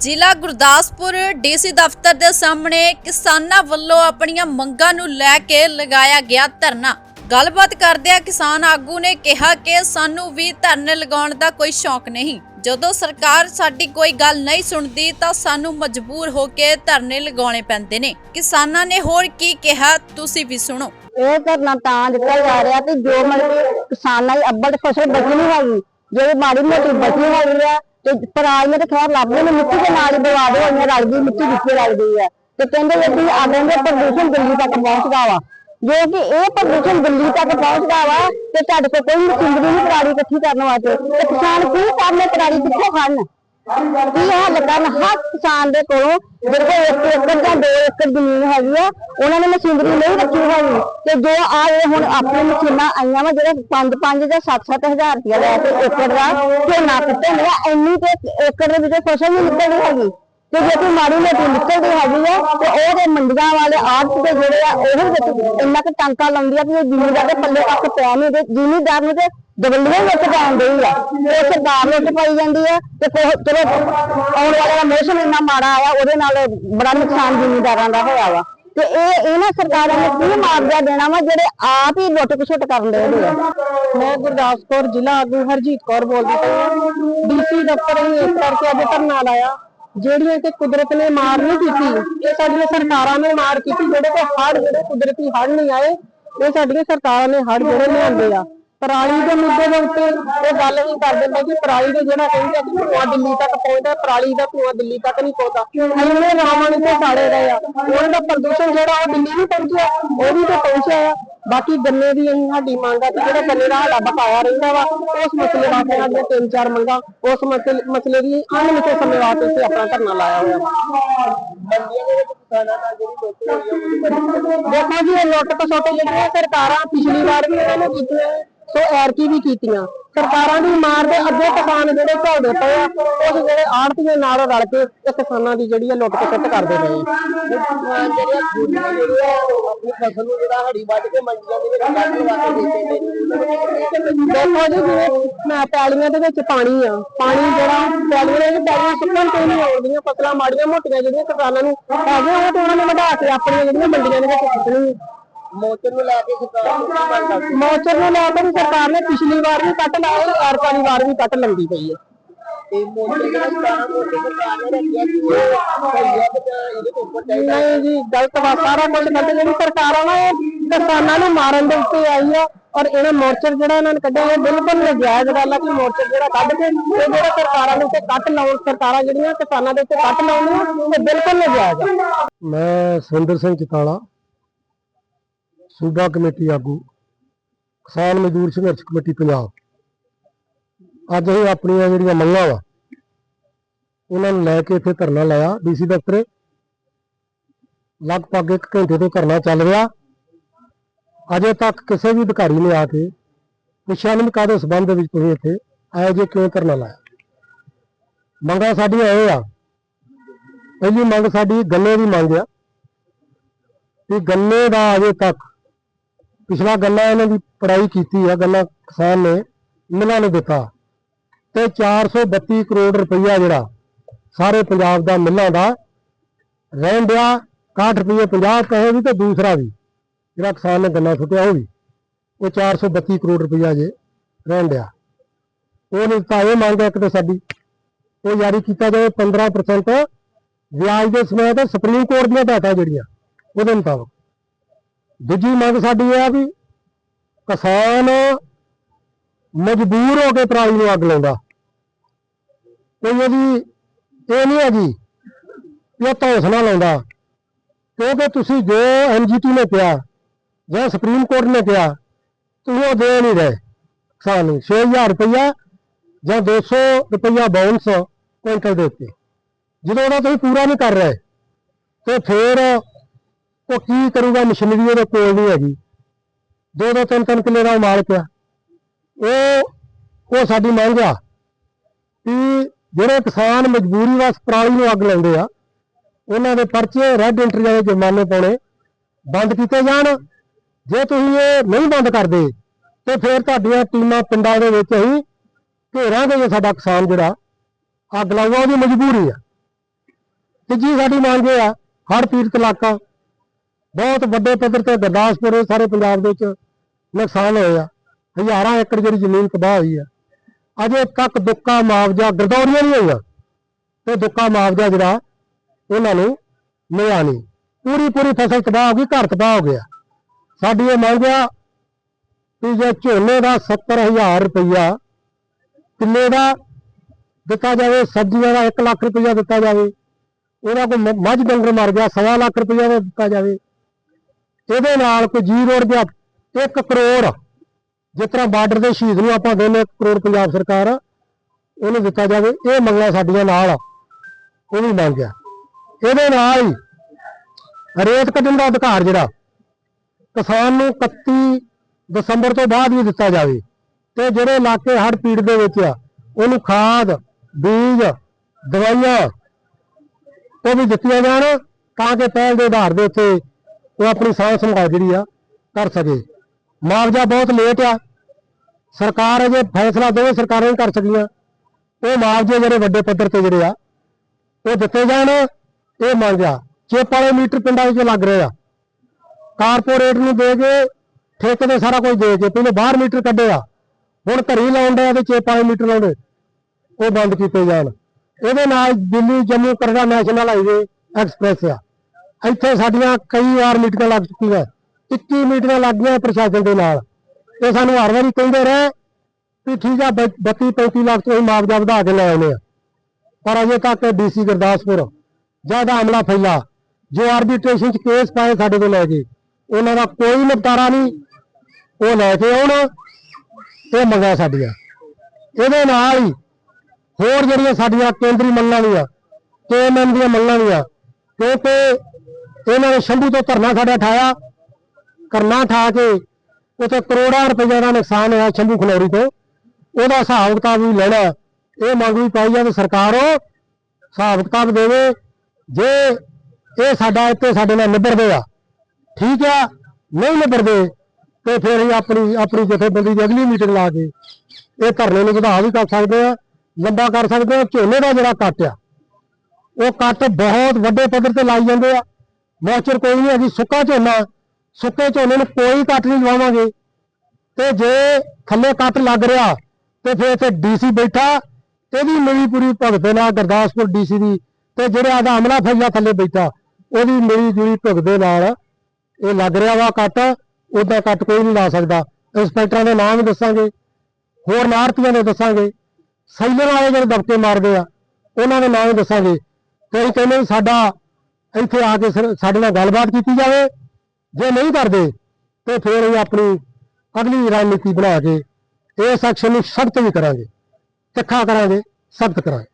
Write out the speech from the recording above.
ਜ਼ਿਲ੍ਹਾ ਗੁਰਦਾਸਪੁਰ ਡੀਸੀ ਦਫ਼ਤਰ ਦੇ ਸਾਹਮਣੇ ਕਿਸਾਨਾਂ ਵੱਲੋਂ ਆਪਣੀਆਂ ਮੰਗਾਂ ਨੂੰ ਲੈ ਕੇ ਲਗਾਇਆ ਗਿਆ ਧਰਨਾ। ਗੱਲਬਾਤ ਕਰਦਿਆਂ ਕਿਸਾਨ ਆਗੂ ਨੇ ਕਿਹਾ ਕਿ ਸਾਨੂੰ ਵੀ ਧਰਨੇ ਲਗਾਉਣ ਦਾ ਕੋਈ ਸ਼ੌਕ ਨਹੀਂ। ਜਦੋਂ ਸਰਕਾਰ ਸਾਡੀ ਕੋਈ ਗੱਲ ਨਹੀਂ ਸੁਣਦੀ ਤਾਂ ਸਾਨੂੰ ਮਜਬੂਰ ਹੋ ਕੇ ਧਰਨੇ ਲਗਾਉਣੇ ਪੈਂਦੇ ਨੇ। ਕਿਸਾਨਾਂ ਨੇ ਹੋਰ ਕੀ ਕਿਹਾ, ਤੁਸੀਂ ਵੀ ਸੁਣੋ। ਇਹ ਧਰਨਾ ਤਾਂ ਦਿੱਤਾ ਜਾ ਰਿਹਾ ਕਿ ਜੋ ਮਤਲਬ ਕਿਸਾਨਾਂ ਦੀ ਅੱਬਲ ਫਸਲ ਬਚੀ ਹੈਗੀ, ਜਿਹੜੀ ਮਾੜੀ ਮੋਟੀ ਬਚੀ ਹੈਗੀ ਆ ਤੇ ਪਰਾਲੀਆਂ ਤੇ ਖੈਰ ਲੱਭਦੇ ਨੇ ਮਿੱਟੀ ਦੇ ਨਾਲ ਹੀ ਬਰਬਾਦ ਹੋਈਆਂ ਗਈ, ਮਿੱਟੀ ਵਿੱਚ ਗਈ ਹੈ। ਤੇ ਕਹਿੰਦੇ ਜੇ ਵੀ ਆਗਾਂ ਦੇ ਪ੍ਰਦੂਸ਼ਣ ਦਿੱਲੀ ਤੱਕ ਪਹੁੰਚਦਾ ਵਾ। ਜੋ ਕਿ ਇਹ ਪ੍ਰਦੂਸ਼ਣ ਦਿੱਲੀ ਤੱਕ ਪਹੁੰਚਦਾ ਵਾ, ਤੇ ਤੁਹਾਡੇ ਕੋਲ ਕੋਈ ਮਸ਼ੀਨਰੀ ਨਹੀਂ, ਪਰਾਲੀ ਇਕੱਠੀ ਕਰਨ ਵਾਸਤੇ। ਤੇ ਕਿਸਾਨ ਕੀ ਕਰਨੇ ਪਰਾਲੀ ਕਿੱਥੋਂ ਖੜਨ ਕੀ ਹੱਲ ਕਰਨ ਹਰ ਕਿਸਾਨ ਦੇ ਕੋਲੋਂ ਜਿਹੜੇ ਕੋਲ ਇੱਕ ਏਕੜ ਜਾਂ ਦੋ ਏਕੜ ਜ਼ਮੀਨ ਹੈਗੀ ਆ। ਉਹਨਾਂ ਨੇ ਮਸ਼ੀਨਰੀ ਨਹੀਂ ਰੱਖੀ ਹੈਗੀ। ਤੇ ਜੋ ਆ ਇਹ ਹੁਣ ਆਪਣੀ ਮਸ਼ੀਨਾਂ ਆਈਆਂ ਵਾ, ਜਿਹੜੇ 5-5 ਜਾਂ 7-7 ਰੁਪਇਆ ਲੈ ਕੇ ਏਕੜ ਦਾ ਝੋਨਾ ਕੱਟੇ ਨੇ ਇੰਨੀ ਤੇ ਏਕੜ ਦੇ ਵਿੱਚ ਫਸਲ ਨਹੀਂ ਨਿਕਲਦੀ ਹੈਗੀ। ਤੇ ਜੇ ਕੋਈ ਮਾੜੀ ਮੋਟੀ ਨਿਕਲਦੀ ਹੈਗੀ ਆ, ਤੇ ਉਹ ਦੇ ਮੰਡੀਆਂ ਵਾਲੇ ਆੜਤ ਦੇ ਜਿਹੜੇ ਆ, ਉਹ ਵਿੱਚ ਇੰਨਾ ਕੁ ਟਾਂਕਾ ਲਾਉਂਦੀ ਆ ਕਿ ਜ਼ਿਮੀਦਾਰ ਦੇ ਪੱਲੇ ਤੱਕ ਪਿਆ ਨਹੀਂ ਤੇ ਜ਼ਿਮੀਦਾਰ ਨੂੰ ਤੇ ਦਬਲੀਆਂ ਵਿੱਚ ਪਾਉਣ ਡਈ ਆ। ਉਹ ਸਰਕਾਰ ਵਿੱਚ ਪਾਈ ਜਾਂਦੀ ਆ ਤੇ ਕੋ- ਚਲੋ ਆਉਣ ਵਾਲਾ ਮੌਸਮ ਇੰਨਾ ਮਾੜਾ ਆਇਆ, ਉਹਦੇ ਨਾਲ ਬੜਾ ਨੁਕਸਾਨ ਜ਼ਿਮੀਦਾਰਾਂ ਦਾ ਹੋਇਆ ਵਾ। ਤੇ ਇਹ ਇਹਨਾਂ ਸਰਕਾਰਾਂ ਨੇ ਕੀ ਮੁਆਵਜ਼ਾ ਦੇਣਾ ਵਾ ਜਿਹੜੇ ਆਪ ਹੀ ਲੁੱਟ ਖਸੁੱਟ ਕਰਨ ਦੇ ਆ। ਮੈਂ ਗੁਰਦਾਸਪੁਰ ਜ਼ਿਲ੍ਹਾ ਆਗੂ ਹਰਜੀਤ ਕੌਰ ਬੋਲਦੀ ਪਈ ਹਾਂ। ਡੀਸੀ ਦਫ਼ਤਰ ਹੀ ਇਸ ਕਰਕੇ ਅੱਜ ਧਰਨਾ ਲਾਇਆ, ਜਿਹੜੀਆਂ ਕਿ ਕੁਦਰਤ ਨੇ ਮਾਰ ਨਹੀਂ ਕੀਤੀ, ਇਹ ਸਾਡੀਆਂ ਸਰਕਾਰਾਂ ਨੇ ਮਾਰ ਕੀਤੀ, ਜਿਹੜੇ ਕਿ ਹੜ੍ਹ, ਜਿਹੜੇ ਕੁਦਰਤੀ ਹੜ੍ਹ ਨਹੀਂ ਆਏ, ਇਹ ਸਾਡੀਆਂ ਸਰਕਾਰਾਂ ਨੇ ਹੜ੍ਹ ਜਿਹੜੇ ਲਿਆਂਦੇ ਆ। ਪਰਾਲੀ ਦੇ ਮੁੱਦੇ ਦੇ ਉੱਤੇ ਉਹ ਗੱਲ ਨਹੀਂ ਕਰਦੇ ਪਏ ਕਿ ਪਰਾਲੀ ਦੇ ਜਿਹੜਾ ਕਹਿੰਦੇ ਆ ਕਿ ਧੂਆਂ ਦਿੱਲੀ ਤੱਕ ਪਹੁੰਚਦਾ, ਪਰਾਲੀ ਦਾ ਧੂਆਂ ਦਿੱਲੀ ਤੱਕ ਨਹੀਂ ਪਹੁੰਚਦਾ। ਇੰਨੇ ਰਾਵਾਂ ਨੇ ਸਾੜੇ ਰਹੇ ਆ। ਉਹਨਾਂ ਦਾ ਪ੍ਰਦੂਸ਼ਣ ਜਿਹੜਾ ਉਹ ਦਿੱਲੀ ਨਹੀਂ ਪਹੁੰਚਿਆ, ਉਹ ਵੀ ਤੇ ਪਹੁੰਚਿਆ ਆ। ਬਾਕੀ ਗੰਨੇ ਦੀ ਅਸੀਂ ਸਾਡੀ ਮੰਗ ਆ ਕਿ ਜਿਹੜਾ ਗੰਨੇ ਦਾ ਸਾਡਾ ਬਕਾਇਆ ਰਹਿੰਦਾ ਵਾ, ਉਸ ਮਸਲੇ ਵਾਸਤੇ ਸਾਡੀਆਂ ਤਿੰਨ ਚਾਰ ਮੰਗਾਂ, ਉਸ ਮਸਲੇ ਦੀ ਅਣਮਿੱਥੇ ਸਮੇਂ ਵਾਸਤੇ ਅਸੀਂ ਆਪਣਾ ਧਰਨਾ ਲਾਇਆ ਹੋਇਆ। ਦੇਖੋ ਜੀ, ਇਹ ਲੁੱਟ ਖਸੁੱਟ ਜਿਹੜੀਆਂ ਸਰਕਾਰਾਂ ਪਿਛਲੀ ਵਾਰ ਵੀ ਇਹਨਾਂ ਨੇ ਕੀਤੀਆਂ ਸੋ ਐਰਕੀ ਵੀ ਕੀਤੀਆਂ। ਸਰਕਾਰਾਂ ਦੀ ਮਾਰ ਦੇ ਅੱਗੇ ਕਿਸਾਨ ਜਿਹੜੇ ਝੋਲਦੇ ਪਏ ਆ ਉਸ ਜਿਹੜੇ ਆੜਤੀਆਂ ਨਾਲ ਰਲ ਕੇ ਇਹ ਕਿਸਾਨਾਂ ਦੀ ਜਿਹੜੀ ਆ ਲੁੱਟ ਖਸੁੱਟ ਕਰਦੇ ਪਏ ਆਪਣੀ ਫਸਲ ਨੂੰ ਜਿਹੜਾ ਹੜੀ ਵੱਢ ਕੇ ਮੰਡੀਆਂ ਦੇ ਵਿੱਚ ਕੱਢ ਕੇ ਵਾਸਤੇ ਦੇਖੋ ਜੀ ਜਿਵੇਂ ਮੈਂ ਪੈਲੀਆਂ ਦੇ ਵਿੱਚ ਪਾਣੀ ਆ, ਪਾਣੀ ਜਿਹੜਾ ਪੈਲੀਆਂ ਦੇ ਵਿੱਚ ਪੈਲੀਆਂ ਸੁੱਕਣ ਤੇ ਨਹੀਂ ਆਉਂਦੀਆਂ, ਫਸਲਾਂ ਮਾੜੀਆਂ ਮੋਟੀਆਂ ਜਿਹੜੀਆਂ ਕਿਸਾਨਾਂ ਨੂੰ ਹੈਗੇ ਉਹ ਤੇ ਉਹਨਾਂ ਨੇ ਵਧਾ ਕੇ ਆਪਣੀਆਂ ਜਿਹੜੀਆਂ ਮੰਡੀਆਂ ਦੇ ਵਿੱਚ ਸੁੱਟਣੀਆਂ। ਮੋਚਰ ਨੂੰ ਲੈ ਕੇ ਸਰਕਾਰ ਨੂੰ ਕੀ ਮੰਗ ਕਰਦੀ ਮੌਚਰ ਨੂੰ ਲੈ ਕੇ ਵੀ ਸਰਕਾਰ ਨੇ ਪਿਛਲੀ ਵਾਰ ਵੀ ਕੱਟ ਲਾਏ ਐਰਕਾਂ ਦੀ ਵਾਰ ਵੀ ਕੱਟ ਲੰਦੀ ਪਈ ਹੈ। ਤੇ ਮੋਚਰ ਜਿਹੜਾ ਸਰਕਾਰ ਮੋਚਰ ਸਰਕਾਰ ਨੇ ਰੱਖਿਆ ਕਿ ਇਹ ਭਈਆ ਤੇ ਇਹਦੇ ਤੋਂ ਉੱਪਰ ਚਾਹੀਦਾ ਨਹੀਂ ਜੀ ਗਲਤ ਵਾ ਸਾਰਾ ਕੁਝ ਗਲਤ ਜਿਹੜੀ ਸਰਕਾਰ ਆ ਨਾ ਇਹ ਕਿਸਾਨਾਂ ਨੂੰ ਮਾਰਨ ਦੇ ਉੱਤੇ ਆਈ ਆ ਔਰ ਇਹਨਾਂ ਮੋਰਚਰ ਜਿਹੜਾ ਇਹਨਾਂ ਨੇ ਕੱਢਿਆ ਇਹ ਬਿਲਕੁਲ ਨਜਾਇਜ਼ ਗੱਲ ਆ ਕਿ ਮੋਰਚਰ ਜਿਹੜਾ ਕੱਢ ਕੇ ਇਹ ਜਿਹੜਾ ਸਰਕਾਰਾਂ ਦੇ ਉੱਤੇ ਕੱਟ ਲਾਉਣ ਸਰਕਾਰਾਂ ਜਿਹੜੀਆਂ ਕਿਸਾਨਾਂ ਦੇ ਉੱਤੇ ਕੱਟ ਲਾਉਂਦੀਆਂ ਇਹ ਬਿਲਕੁਲ ਨਜਾਇਜ਼ ਆ। ਮੈਂ ਸੁਰਿੰਦਰ ਸਿੰਘ ਚਿਤਾਲਾ। ਸੂਬਾ ਕਮੇਟੀ ਆਗੂ, ਕਿਸਾਨ ਮਜ਼ਦੂਰ ਸੰਘਰਸ਼ ਕਮੇਟੀ ਪੰਜਾਬ। ਅੱਜ ਅਸੀਂ ਆਪਣੀਆਂ ਜਿਹੜੀਆਂ ਮੰਗਾਂ ਵਾ, ਉਹਨਾਂ ਨੂੰ ਲੈ ਕੇ ਇੱਥੇ ਧਰਨਾ ਲਾਇਆ ਡੀਸੀ ਦਫ਼ਤਰ। ਲਗਭਗ 1 ਘੰਟੇ ਤੋਂ ਧਰਨਾ ਚੱਲ ਰਿਹਾ। ਅਜੇ ਤੱਕ ਕਿਸੇ ਵੀ ਅਧਿਕਾਰੀ ਨੇ ਆ ਕੇ ਪੁੱਛਿਆ ਨਹੀਂ ਕਾਹਦੇ ਸਬੰਧ ਦੇ ਵਿੱਚ ਤੁਸੀਂ ਇੱਥੇ ਆਏ ਜੇ ਕਿਉਂ ਧਰਨਾ ਲਾਇਆ? ਮੰਗਾਂ ਸਾਡੀਆਂ ਇਹ ਆ। ਪਹਿਲੀ ਮੰਗ ਸਾਡੀ ਗੰਨੇ ਦੀ ਮੰਗ ਆ। ਕਿ ਗੰਨੇ ਦਾ ਅਜੇ ਤੱਕ ਪਿਛਲਾ ਗੱਲਾਂ ਇਹਨਾਂ ਦੀ ਪੜਾਈ ਕੀਤੀ ਆ, ਗੱਲਾਂ ਕਿਸਾਨ ਨੇ ਮਿਲਾਂ ਨੂੰ ਦਿੱਤਾ। ਤੇ 432 ਕਰੋੜ ਰੁਪਈਆ ਜਿਹੜਾ, ਸਾਰੇ ਪੰਜਾਬ ਦਾ ਮਿੱਲਾਂ ਦਾ ਰਹਿਣ ਡਿਆ 61 ਰੁਪਏ 50 ਪੈਸੇ ਵੀ ਤੇ ਦੂਸਰਾ ਵੀ, ਜਿਹੜਾ ਕਿਸਾਨ ਨੇ ਗੰਨਾ ਸੁੱਟਿਆ ਉਹ ਵੀ, ਉਹ 432 ਕਰੋੜ ਰੁਪਈਆ ਜੇ ਰਹਿਣ ਡਿਆ ਉਹ ਨਹੀਂ ਤਾਂ ਇਹ ਮੰਗ ਹੈ ਇੱਕ ਤੇ ਸਾਡੀ, ਉਹ ਜਾਰੀ ਕੀਤਾ ਜਾਵੇ 15% ਵਿਆਜ ਦੇ ਸਮੇਂ ਤੇ ਸੁਪਰੀਮ ਕੋਰਟ ਦੀਆਂ ਹਦਾਇਤਾਂ ਜਿਹੜੀਆਂ, ਉਹਦੇ ਮੁਤਾਬਕ। ਦੂਜੀ ਮੰਗ ਸਾਡੀ ਇਹ ਆ ਵੀ ਕਿਸਾਨ ਮਜਬੂਰ ਹੋ ਕੇ ਪਰਾਲੀ ਨੂੰ ਅੱਗ ਲਾਉਂਦਾ। ਕੋਈ ਇਹਦੀ ਇਹ ਨਹੀਂ ਹੈਗੀ ਵੀ ਉਹ ਧੌਂਸ ਨਾਲ ਲਾਉਂਦਾ, ਕਿਉਂਕਿ ਤੁਸੀਂ ਜੋ ਐਨਜੀਟੀ ਨੇ ਕਿਹਾ ਜਾਂ ਸੁਪਰੀਮ ਕੋਰਟ ਨੇ ਕਿਹਾ, ਤੁਸੀਂ ਉਹ ਦੇ ਨਹੀਂ ਰਹੇ ਕਿਸਾਨ ਨੂੰ। 6000 ਰੁਪਇਆ ਜਾਂ 200 ਰੁਪਇਆ ਬਾਉਂਸ ਕੁਇੰਟਲ ਦੇ ਉੱਤੇ। ਜਦੋਂ ਉਹਦਾ ਤੁਸੀਂ ਪੂਰਾ ਨਹੀਂ ਕਰ ਰਹੇ, ਤੇ ਫਿਰ ਉਹ ਕੀ ਕਰੂਗਾ ਮਸ਼ੀਨਰੀ ਉਹਦੇ ਕੋਲ ਨਹੀਂ ਹੈਗੀ। ਦੋ ਦੋ ਤਿੰਨ ਤਿੰਨ ਕਿੱਲੇ ਦਾ ਉਹ ਮਾਲਕ ਆ। ਉਹ ਉਹ ਸਾਡੀ ਮੰਗ ਆ ਕਿ ਜਿਹੜੇ ਕਿਸਾਨ ਮਜਬੂਰੀ ਵਸ ਪਰਾਲੀ ਨੂੰ ਅੱਗ ਲਾਉਂਦੇ ਆ, ਉਹਨਾਂ ਦੇ ਪਰਚੇ ਰੈੱਡ ਐਂਟਰੀ ਵਾਲੇ ਜੁਰਮਾਨੇ ਪਾਉਣੇ, ਬੰਦ ਕੀਤੇ ਜਾਣ। ਜੇ ਤੁਸੀਂ ਇਹ ਨਹੀਂ ਬੰਦ ਕਰਦੇ, ਤੇ ਫਿਰ ਤੁਹਾਡੀਆਂ ਟੀਮਾਂ ਪਿੰਡਾਂ ਦੇ ਵਿੱਚ ਹੀ ਘੇਰਾਂਗੇ ਜੇ ਸਾਡਾ ਕਿਸਾਨ ਜਿਹੜਾ ਅੱਗ ਲਾਊਗਾ, ਉਹਦੀ ਮਜਬੂਰੀ ਆ। ਤੇ ਜੀ ਸਾਡੀ ਮੰਗ ਇਹ ਆ, ਹਰ ਪੀੜਤ ਇਲਾਕਾ ਬਹੁਤ ਵੱਡੇ ਪੱਧਰ ਤੇ ਗੁਰਦਾਸਪੁਰ ਸਾਰੇ ਪੰਜਾਬ ਦੇ ਵਿੱਚ ਨੁਕਸਾਨ ਹੋਇਆ ਹਜ਼ਾਰਾਂ ਏਕੜ ਜਿਹੜੀ ਜ਼ਮੀਨ ਤਬਾਹ ਹੋਈ ਆ। ਅਜੇ ਤੱਕ ਦੁੱਕਾ ਮੁਆਵਜ਼ਾ ਗਰਦੌਰੀਆਂ ਨਹੀਂ ਹੋਈਆਂ। ਤੇ ਦੁੱਕਾ ਮੁਆਵਜ਼ਾ ਜਿਹੜਾ ਉਹਨਾਂ ਨੂੰ ਮਿਲਿਆ ਨਹੀਂ। ਪੂਰੀ ਪੂਰੀ ਫਸਲ ਤਬਾਹ ਹੋ ਗਈ, ਘਰ ਤਬਾਹ ਹੋ ਗਿਆ। ਸਾਡੀ ਇਹ ਮੰਗ ਆ ਕਿ ਜੇ ਝੋਨੇ ਦਾ 70000 ਰੁਪਈਆ ਕਿੱਲੇ ਦਾ ਦਿੱਤਾ ਜਾਵੇ, ਸਬਜ਼ੀਆਂ ਦਾ 1 ਲੱਖ ਰੁਪਈਆ ਦਿੱਤਾ ਜਾਵੇ ਉਹਨਾਂ ਕੋਲ ਮੱਝ ਡੰਗਰ ਮਰ ਗਿਆ, ਸਵਾ ਲੱਖ ਰੁਪਈਆ ਦਾ ਦਿੱਤਾ ਜਾਵੇ। ਇਹਦੇ ਨਾਲ ਕੋਈ ਜੀ ਰੋਡ ਦੇ 1 ਕਰੋੜ, ਜਿਸ ਤਰ੍ਹਾਂ ਬਾਰਡਰ ਦੇ ਸ਼ਹੀਦ ਨੂੰ ਆਪਾਂ ਦਿੰਦੇ 1 ਕਰੋੜ ਪੰਜਾਬ ਸਰਕਾਰ ਉਹਨੂੰ ਦਿੱਤਾ ਜਾਵੇ, ਇਹ ਮੰਗਾਂ ਸਾਡੀਆਂ ਨਾਲ ਉਹ ਵੀ ਮੰਗ ਆ। ਇਹਦੇ ਨਾਲ ਹੀ ਰੇਤ ਕੱਢਣ ਦਾ ਅਧਿਕਾਰ ਜਿਹੜਾ, ਕਿਸਾਨ ਨੂੰ 31 ਦਸੰਬਰ ਤੋਂ ਬਾਅਦ ਵੀ ਦਿੱਤਾ ਜਾਵੇ, ਤੇ ਜਿਹੜੇ ਇਲਾਕੇ ਹੜ੍ਹ ਪੀੜ ਦੇ ਵਿੱਚ ਆ, ਉਹਨੂੰ ਖਾਦ, ਬੀਜ, ਦਵਾਈਆਂ, ਉਹ ਵੀ ਦਿੱਤੀਆਂ ਜਾਣ, ਤਾਂ ਕਿ ਪਹਿਲ ਦੇ ਆਧਾਰ ਦੇ ਉੱਤੇ ਉਹ ਆਪਣੀ ਸਾਂਭ ਸੰਭਾਲ ਜਿਹੜੀ ਆ ਕਰ ਸਕੇ। ਮੁਆਵਜ਼ਾ ਬਹੁਤ ਲੇਟ ਆ। ਸਰਕਾਰ ਅਜੇ ਫੈਸਲਾ ਦੋਵੇਂ ਸਰਕਾਰਾਂ ਹੀ ਕਰ ਸਕੀਆਂ। ਉਹ ਮੁਆਵਜ਼ੇ ਜਿਹੜੇ ਵੱਡੇ ਪੱਧਰ ਤੇ ਜਿਹੜੇ ਆ, ਉਹ ਦਿੱਤੇ ਜਾਣ, ਇਹ ਮੰਗ ਆ ਚਿੱਪ ਵਾਲੇ ਮੀਟਰ ਪਿੰਡਾਂ ਵਿੱਚ ਲੱਗ ਰਹੇ ਆ। ਕਾਰਪੋਰੇਟ ਨੂੰ ਦੇ ਕੇ, ਠੇਕੇ ਤੇ ਸਾਰਾ ਕੁਝ ਦੇ ਕੇ, ਪਹਿਲੇ ਬਾਹਰ ਮੀਟਰ ਕੱਢੇ ਆ। ਹੁਣ ਘਰੀ ਲਾਉਂਦੇ ਆ ਤੇ ਚਿੱਪ ਵਾਲੇ ਮੀਟਰ ਲਾਉਂਦੇ। ਉਹ ਬੰਦ ਕੀਤੇ ਜਾਣ। ਇਹਦੇ ਨਾਲ Delhi, Jammu Katra national highway express ਆ। ਇੱਥੇ ਸਾਡੀਆਂ ਕਈ ਵਾਰ ਮੀਟਿੰਗਾਂ ਲੱਗ ਚੁੱਕੀਆਂ 21 ਮੀਟਿੰਗਾਂ ਲੱਗ ਗਈਆਂ ਪ੍ਰਸ਼ਾਸਨ ਦੇ ਨਾਲ। ਇਹ ਸਾਨੂੰ ਹਰ ਵਾਰੀ ਕਹਿੰਦੇ ਰਹੇ ਵੀ ਠੀਕ ਆ 32 35 ਲੱਖ ਤੋਂ ਅਸੀਂ ਮੁਆਵਜ਼ਾ ਵਧਾ ਕੇ ਲੈ ਆਉਂਦੇ ਆ ਪਰ ਅਜੇ ਤੱਕ ਡੀਸੀ ਗੁਰਦਾਸਪੁਰ ਜ਼ਿਆਦਾ ਹਮਲਾ ਫੈਲਾ ਜੋ ਆਰਬਿਟ੍ਰੇਸ਼ਨ ਚ ਕੇਸ ਪਾਏ ਸਾਡੇ ਕੋਲ ਲੈ ਕੇ, ਉਹਨਾਂ ਦਾ ਕੋਈ ਨਿਪਟਾਰਾ ਨਹੀਂ। ਉਹ ਲੈ ਕੇ ਆਉਣ ਇਹ ਮੰਗਾਂ ਸਾਡੀਆਂ। ਇਹਦੇ ਨਾਲ ਹੀ ਹੋਰ ਜਿਹੜੀਆਂ ਸਾਡੀਆਂ ਕੇਂਦਰੀ ਮੰਗਾਂ ਵੀ ਆ ਕੇਐਮਐਮ ਦੀਆਂ ਮੰਗਾਂ ਦੀਆਂ, ਕਿਉਂਕਿ ਇਹਨਾਂ ਨੇ ਸ਼ੰਭੂ ਤੋਂ ਧਰਨਾ ਸਾਡਾ ਠਾਇਆ। ਕਰਨਾ ਠਾ ਕੇ ਉਤੇ ਕਰੋੜਾਂ ਰੁਪਏ ਦਾ ਨੁਕਸਾਨ ਹੋਇਆ ਸ਼ੰਭੂ ਖਨੌਰੀ ਤੋਂ। ਉਹਦਾ ਹਿਸਾਬ ਕਿਤਾਬ ਵੀ ਲੈਣਾ ਇਹ ਮੰਗ ਵੀ ਪਾਈ ਜਾਵੇ ਸਰਕਾਰ ਉਹ ਹਿਸਾਬ ਕਿਤਾਬ ਦੇਵੇ। ਜੇ ਇਹ ਸਾਡਾ ਇੱਥੇ ਸਾਡੇ ਨਾਲ ਨਿਬੜਦੇ ਆ, ਠੀਕ ਆ, ਨਹੀਂ ਨਿਬੜਦੇ ਤੇ ਫਿਰ ਅਸੀਂ ਆਪਣੀ ਆਪਣੀ ਜਥੇਬੰਦੀ ਦੀ ਅਗਲੀ ਮੀਟਿੰਗ ਲਾ ਕੇ ਇਹ ਧਰਨੇ ਨੂੰ ਵਧਾ ਵੀ ਕਰ ਸਕਦੇ ਆ, ਲੰਬਾ ਕਰ ਸਕਦੇ ਆ, ਝੋਨੇ ਦਾ ਜਿਹੜਾ ਕੱਟ ਆ, ਉਹ ਕੱਟ ਬਹੁਤ ਵੱਡੇ ਪੱਧਰ ਤੇ ਲਾਈ ਜਾਂਦੇ ਆ। ਮੌਚਰ ਕੋਈ ਨਹੀਂ ਅਸੀਂ ਸੁੱਕਾ ਝੋਨਾ, ਸੁੱਕੇ ਝੋਨੇ ਨੂੰ ਕੋਈ ਕੱਟ ਨਹੀਂ ਲਵਾਵਾਂਗੇ। ਤੇ ਜੇ ਥੱਲੇ ਕੱਟ ਲੱਗ ਰਿਹਾ, ਤੇ ਫਿਰ ਇੱਥੇ ਡੀਸੀ ਬੈਠਾ ਇਹਦੀ ਮੇਰੀ ਪੂਰੀ ਭਗਤ ਨਾਲ, ਗੁਰਦਾਸਪੁਰ ਡੀਸੀ ਦੀ, ਤੇ ਜਿਹੜਾ ਆਦਾ ਅਮਲਾ ਫੈਲਾ ਥੱਲੇ ਬੈਠਾ ਉਹਦੀ ਮੇਰੀ ਜੁੜੀ ਭਗਤ ਨਾਲ, ਇਹ ਲੱਗ ਰਿਹਾ ਵਾ ਕੱਟ, ਉਹਦਾ ਕੱਟ ਕੋਈ ਨਹੀਂ ਲਾ ਸਕਦਾ। ਇੰਸਪੈਕਟਰਾਂ ਦੇ ਨਾਮ ਵੀ ਦੱਸਾਂਗੇ, ਹੋਰ ਨਾਰਤੀਆਂ ਦੇ ਦੱਸਾਂਗੇ। ਸੈਲਰ ਵਾਲੇ ਜਿਹੜੇ ਦਬਕੇ ਮਾਰਦੇ ਆ, ਉਹਨਾਂ ਦੇ ਨਾਮ ਵੀ ਦੱਸਾਂਗੇ। ਕਈ ਕਹਿੰਦੇ ਵੀ ਸਾਡਾ ਇੱਥੇ ਆ ਕੇ ਸਰ- ਸਾਡੇ ਨਾਲ ਗੱਲਬਾਤ ਕੀਤੀ ਜਾਵੇ। ਜੇ ਨਹੀਂ ਕਰਦੇ, ਤੇ ਫਿਰ ਅਸੀਂ ਆਪਣੀ ਅਗਲੀ ਰਣਨੀਤੀ ਬਣਾ ਕੇ ਇਸ ਐਕਸ਼ਨ ਨੂੰ ਸਖਤ ਵੀ ਕਰਾਂਗੇ। ਤਿੱਖਾ ਕਰਾਂਗੇ, ਸਖਤ ਕਰਾਂਗੇ।